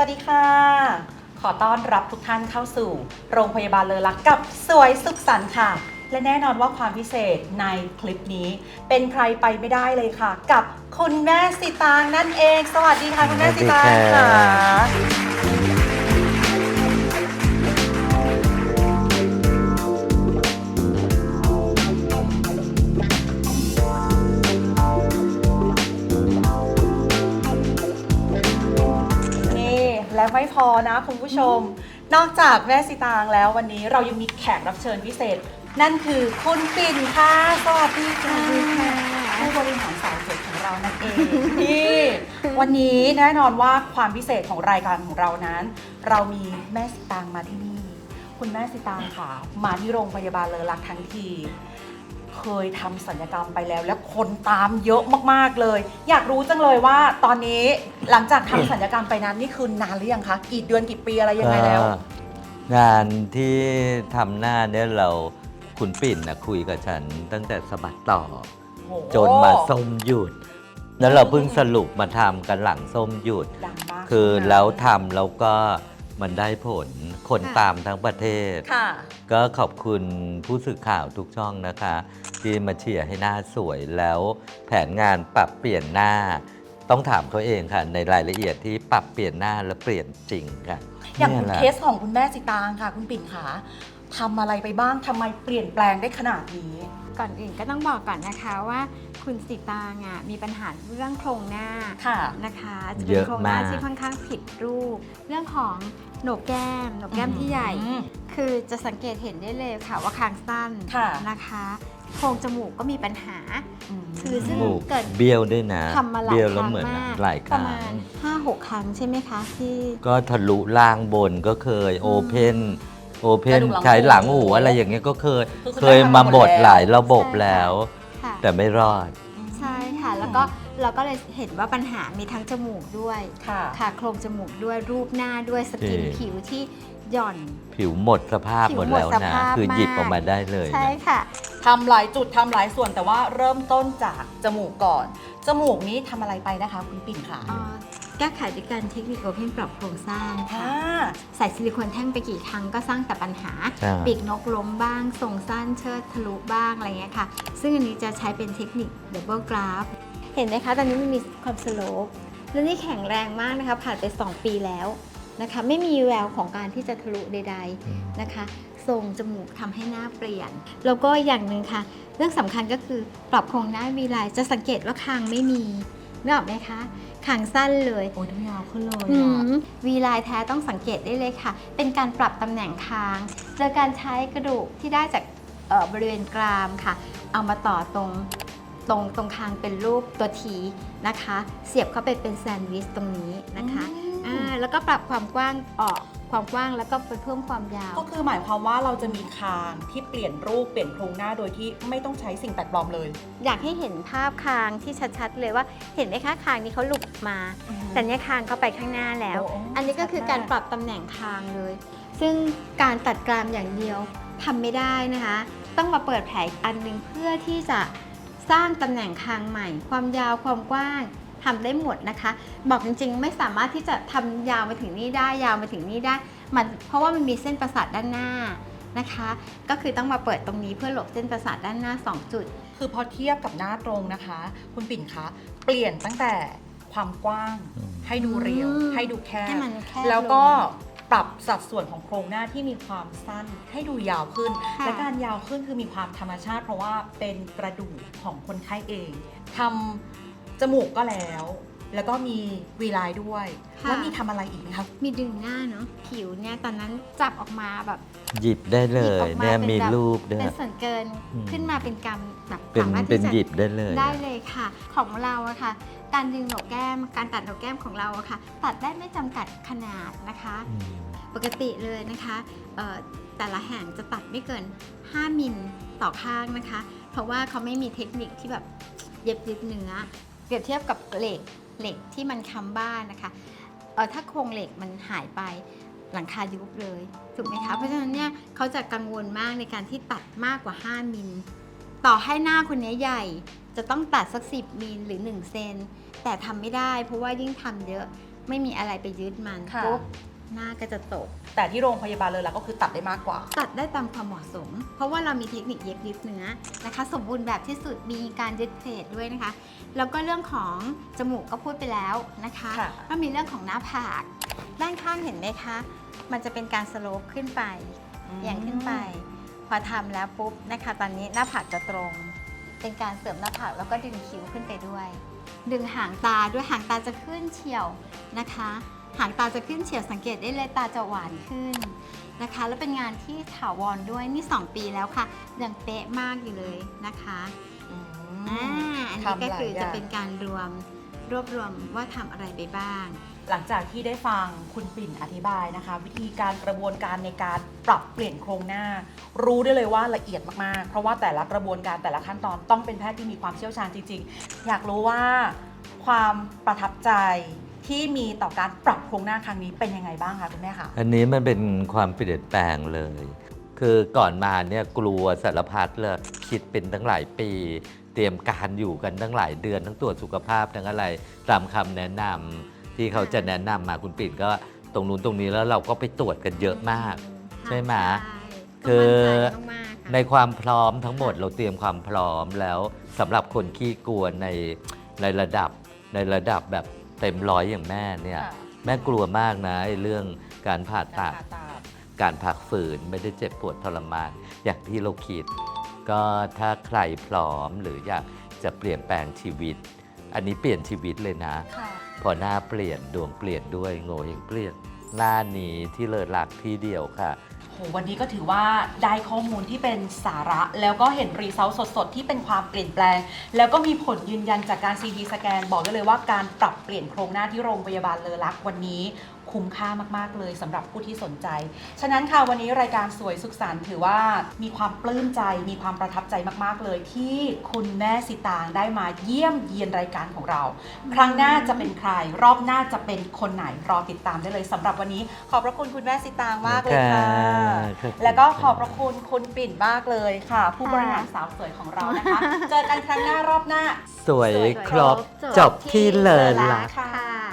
วัสดีค่ะ ขอต้อนรับทุกท่านเข้าสู่ โรงพยาบาลเลอลักกับสวยสุขสันต์ค่ะ และแน่นอนว่าความพิเศษในคลิปนี้ เป็นใครไปไม่ได้เลยค่ะ กับคุณแม่สิตางนั่นเอง สวัสดีค่ะคุณแม่สิตางค่ะ และไม่พอนะคุณผู้ชม นอกจากแม่สิตางแล้ววันนี้เรายังมีแขกรับเชิญพิเศษ นั่นคือคุณปิ่นค่ะสวัสดีค่ะผู้บริหารสาวสวยของเรานั่นเองนี่วันนี้แน่นอนว่าความพิเศษของรายการของเรานั้น เรามีแม่สิตางมาที่นี่ คุณแม่สิตางค่ะ มาที่โรงพยาบาลเลอรักทั้งที เคยทำสัญญกรรมไปแล้ว และคนตามเยอะมากๆเลย อยากรู้จังเลยว่าตอนนี้หลังจากทำสัญญกรรมไปนั้นนี่คือนานหรือยังคะ กี่เดือนกี่ปีอะไรยังไงแล้ว ก็งานที่ทำหน้าเนี่ยเราคุณปิ่นนะคุยกับฉัน ตั้งแต่สะบัดต่อ โหจนมาส้มหยุด แล้วเราเพิ่งสรุปมาทำกันหลังส้มหยุด ดังมากคือใช่ไหมแล้วทำแล้วก็ มันได้ผล คนตามทั้งประเทศ ค่ะ ก็ขอบคุณผู้สื่อข่าวทุกช่องนะคะ ที่มาเชียร์ให้หน้าสวยแล้วแผนงานปรับเปลี่ยนหน้า ต้องถามเขาเองค่ะ ในรายละเอียดที่ปรับเปลี่ยนหน้าและเปลี่ยนจริงค่ะอย่างนี่แหละเคสของคุณแม่สิตางค่ะ คุณปิ่นขาทำอะไรไปบ้างทำไมเปลี่ยนแปลงได้ขนาดนี้ ก่อนอื่นก็ต้องบอกก่อนนะคะว่าคุณสิตางอะมีปัญหาเรื่องโครงหน้าค่ะ นะคะจะเยเป็นอะโครงหน้ามาก ที่ค่อนข้างผิดรูป เรื่องของโหนกแก้มโหนกแก้มที่ใหญ่ อืม คือจะสังเกตเห็นได้เลยค่ะว่าคางสั้นค่ะ นะคะ โครงจมูกก็มีปัญหา คือจซึ่งมูกเกิดเบี้ยวด้วยนะทำมาหลายเบี้ยวคแล้วรั้งเหมือนมาก หลายคประรั้ง มาณ 5-6 ครั้งใช่ไหมคะที่ ก็ทะลุล่างบนก็เคยโอเพน โอเพนกระดูกหลังหูใช้หลังหูอะไรอย่างเงี้ยก็เคยคือคุณเคยแม่ทำมาหมดบดแล้ว หลายระบบใช่แล้ว ค่ะแต่ไม่รอด ใช่ค่ะ แล้วก็เราก็เลยเห็นว่าปัญหามีทั้งจมูกด้วยค่ะ ค่ะโครงจมูกด้วยรูปหน้าด้วยสกินจริงผิวที่หย่อน ผิวหมดสภาพผิวหมดหมดแล้วสนะภาพคือหยิบมาก ออกมาได้เลยใช่นะค่ะ ทำหลายจุดทำหลายส่วนแต่ว่าเริ่มต้นจากจมูกก่อน จมูกนี้ทำอะไรไปนะคะ คุณปิ่นค่ะ เอ่อ แก้ไขด้วยการเทคนิคโอเพนปรับโครงสร้างค่ะอ่าใส่ซิลิโคนแท่งไปกี่ครั้งก็สร้างแต่ปัญหา ใช่ ปีกนกล้มบ้างทรงสั้นเชิดทะลุบ้างอะไรเงี้ยค่ะ ซึ่งอันนี้จะใช้เป็นเทคนิคดับเบิลกราฟ เห็นไหมคะตอนนี้มันมีความสโลปและนี่แข็งแรงมากนะคะ ผ่านไป 2 ปีแล้วนะคะ ไม่มีแววของการที่จะทะลุใด ๆนะคะ ทรงจมูกทำให้หน้าเปลี่ยน แล้วก็อย่างหนึ่งค่ะ เรื่องสำคัญก็คือปรับโครงหน้าวีไลน์จะสังเกตว่าคางไม่มี นึกออกไหมคะคางสั้นเลยโอ้ยน้ำยาวขึ้นเลยอือะมวีไลน์แท้ต้องสังเกตได้เลยค่ะ เป็นการปรับตำแหน่งคางโดยการใช้กระดูกที่ได้จากเอ่อบริเวณกรามค่ะ เอามาต่อตรงตรงตรงคางเป็นรูปตัวทีนะคะ เสียบเข้าไปเป็นแซนด์วิชตรงนี้นะคะอืมอ่าแล้วก็ปรับความกว้างออก ความกว้างแล้วก็ไปเพิ่มความยาว ก็คือหมายความว่าเราจะมีคางที่เปลี่ยนรูปเปลี่ยนโครงหน้าโดยที่ไม่ต้องใช้สิ่งแปลกปลอมเลย อยากให้เห็นภาพคางที่ชัดๆ เลยว่าเห็นไหมคะคางนี้เขาหลุดมาแต่เนี้ยคางเข้าไปข้างหน้าแล้ว โอ้โอ้อันนี้ก็คือการปรับตำแหน่งคางเลย ซึ่งการตัดกรามอย่างเดียวทำไม่ได้นะคะ ต้องมาเปิดแผลอีกอันหนึงเพื่อที่จะสร้างตำแหน่งคางใหม่ ความยาวความกว้าง ทำได้หมดนะคะ บอกจริงๆ ไม่สามารถที่จะทำยาวมาถึงนี่ได้ยาวมาถึงนี่ได้ มันเพราะว่ามันมีเส้นประสาทด้านหน้านะคะ ก็คือต้องมาเปิดตรงนี้เพื่อหลบเส้นประสาทด้านหน้า 2 จุด คือพอเทียบกับหน้าตรงนะคะ คุณปิ่นคะเปลี่ยนตั้งแต่ความกว้างอืมให้ดูเรียวอืมให้ดูแคให้บมันแคบแล้วก็ลงปรับสัดส่วนของโครงหน้าที่มีความสั้นให้ดูยาวขึ้นค่ะและการยาวขึ้นคือมีความธรรมชาติ เพราะว่าเป็นกระดูกของคนไข้เองทำ จมูกก็แล้ว แล้วก็มีวีไลน์ด้วยแล้วมีทำอะไรอีกไหมคะ มีดึงหน้าเนาะผิวเนี่ยตอนนั้นจับออกมาแบบ หยิบได้เลหยิบอยอกมาเนี่ยเป็นมีแบบ รูปด้วยเป็นส่วนเกินอืม ขึ้นมาเป็นกรรมแบบเป็นสามารถเป็นที่จะหยิบได้เลย ได้เลยค่ะ ของเราอะค่ะ การดึงโหนกแก้ม การตัดโหนกแก้มของเราอะค่ะ ตัดได้ไม่จำกัดขนาดนะคะ อืม ปกติเลยนะคะเอ่อแต่ละแห่งจะตัดไม่เกิน 5 มิลต่อข้างนะคะ เพราะว่าเขาไม่มีเทคนิคที่แบบเย็บเย็บเนื้อ เปรียบเทียบกับเหล็กเหล็กที่มันค้ำบ้านนะคะเออถ้าโครงเหล็กมันหายไปหลังคายุบเลยถูกไหมคะเพราะฉะนั้นเนี่ยเขาจะกังวลมากในการที่ตัดมากกว่า 5 มิล ต่อให้หน้าคนนี้ใหญ่จะต้องตัดสัก 10 มิลหรือ 1 เซนแต่ทำไม่ได้ เพราะว่ายิ่งทำเยอะไม่มีอะไรไปยึดมันค่ะปุ๊บ หน้าก็จะตก แต่ที่โรงพยาบาลเลยเราก็คือตัดได้มากกว่า ตัดได้ตามความเหมาะสม เพราะว่าเรามีเทคนิคเย็บยึดเนื้อนะคะ สมบูรณ์แบบที่สุดมีการยึดเพลทด้วยนะคะ แล้วก็เรื่องของจมูกก็พูดไปแล้วนะคะค่ะ ก็มีเรื่องของหน้าผาก ด้านข้างเห็นไหมคะ มันจะเป็นการสโลปขึ้นไป อย่างขึ้นไป พอทำแล้วปุ๊บนะคะ ตอนนี้หน้าผากจะตรง เป็นการเสริมหน้าผากแล้วก็ดึงคิ้วขึ้นไปด้วย ดึงหางตาด้วยหางตาจะขึ้นเฉียวนะคะ หางตาจะขึ้นเฉียวสังเกตได้เลยตาจะหวานขึ้นนะคะ แล้วเป็นงานที่ถาวรด้วยนี่ 2 ปีแล้วค่ะยังเป๊ะมากอยู่เลยนะคะอืมอ่าอันนี้ทำหก็ลายคืออจะย่างเป็นการรวมรวบรวมว่าทำอะไรไปบ้างหลังจากที่ได้ฟังคุณปิ่นอธิบายนะคะ วิธีการกระบวนการในการปรับเปลี่ยนโครงหน้า รู้ได้เลยว่าละเอียดมากๆ เพราะว่าแต่ละกระบวนการแต่ละขั้นตอนต้องเป็นแพทย์ที่มีความเชี่ยวชาญจริงๆ อยากรู้ว่าความประทับใจ ที่มีต่อการปรับโครงหน้าครั้งนี้เป็นยังไงบ้างคะคุณแม่คะอันนี้มันเป็นความเปลี่ยนแปลงเลย คือก่อนมาเนี่ยกลัวสารพัดเลยคิดเป็นตั้งหลายปี เตรียมการอยู่กันตั้งหลายเดือนทั้งตรวจสุขภาพทั้งอะไร ตามคำแนะนำที่เขาจะแนะนำมาคุณปิ่นก็ตรงนู้นตรงนี้แล้วเราก็ไปตรวจกันเยอะมาก ใช่ไหมคืคือ อมากๆค่ะในความพร้อมทั้งหมดเราเตรียมความพร้อมแล้วสำหรับคนขี้กลัวในในระดับในระดับแบบ เต็มร้อยอย่างแม่เนี่ยค่ะแม่กลัวมากนะไอ้เรื่องการผ่าตัดการผ่าตัดการพักฝืนไม่ได้เจ็บปวดทรมาน อย่างที่เราคิด ก็ถ้าใครพร้อมหรืออยากจะเปลี่ยนแปลงชีวิต อันนี้เปลี่ยนชีวิตเลยนะ ค่ะ พอหน้าเปลี่ยนดวงเปลี่ยนด้วยโง่เฮงเปลี่ยนหน้านี้ที่เลอหลักที่เดียวค่ะโหวันนี้ก็ถือว่าได้ข้อมูลที่เป็นสาระ แล้วก็เห็นรีเซลสดๆ ที่เป็นความเปลี่ยนแปลง แล้วก็มีผลยืนยันจากการ CT สแกน บอกได้เลยว่าการปรับเปลี่ยนโครงหน้าที่โรงพยาบาลเลอรักวันนี้ คุ้มค่ามากๆเลยสำหรับผู้ที่สนใจ ฉะนั้นค่ะวันนี้รายการสวยสุขสันต์ถือว่ามีความปลื้มใจ มีความประทับใจมากๆเลย ที่คุณแม่สิตางได้มาเยี่ยมเยียนรายการของเรา ครั้งหน้าจะเป็นใคร รอบหน้าจะเป็นคนไหนรอติดตามได้เลยสำหรับวันนี้ ขอบพระคุณคุณแม่สิตางมากเลยค่ะ ครับ แล้วก็ขอบพระคุณคุณปิ่นมากเลยค่ะ ผู้บริหารสาวสวยของเรานะคะ เจอกันครั้งหน้ารอบหน้า สวยครบจบจบที่เลอหลักค่ะ